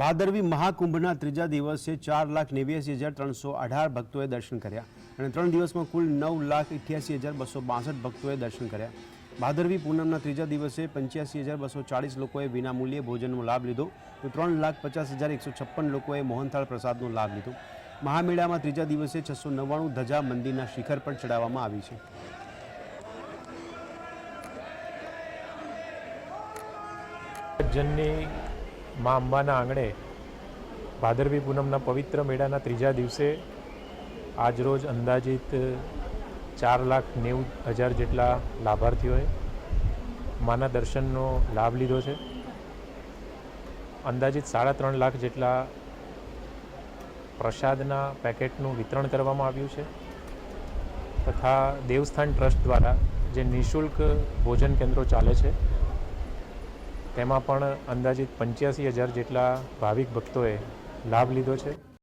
ભાદરવી મહાકુંભના ત્રીજા દિવસે ચાર લાખ નેવ્યાસી હજાર ત્રણસો અઢાર ભક્તોએ દર્શન કર્યા અને ત્રણ દિવસમાં કુલ નવ લાખ અઠ્યાસી હજાર બસો બાસઠ ભક્તોએ દર્શન કર્યા. ભાદરવી પૂનમના ત્રીજા દિવસે પંચ્યાસી હજાર બસો ચાળીસ લોકોએ વિનામૂલ્યે ભોજનનો લાભ લીધો તો ત્રણ લાખ પચાસ હજાર એકસો છપ્પન લોકોએ મોહનથાળ પ્રસાદનો લાભ લીધો. મહામેળામાં ત્રીજા દિવસે છસો નવ્વાણું ધજા મંદિરના શિખર પર ચડાવવામાં આવી છે. જનની મા અંબાના આંગણે ભાદરવી પૂનમના પવિત્ર મેળાના ત્રીજા દિવસે આજરોજ અંદાજિત ચાર લાખ નેવું હજાર જેટલા લાભાર્થીઓએ માના દર્શનનો લાભ લીધો છે. અંદાજિત સાડા ત્રણ લાખ જેટલા પ્રસાદના પેકેટનું વિતરણ કરવામાં આવ્યું છે તથા દેવસ્થાન ટ્રસ્ટ દ્વારા જે નિઃશુલ્ક ભોજન કેન્દ્રો ચાલે છે તેમાં પણ અંદાજિત પંચ્યાસી હજાર જેટલા ભાવિક ભક્તોએ લાભ લીધો છે.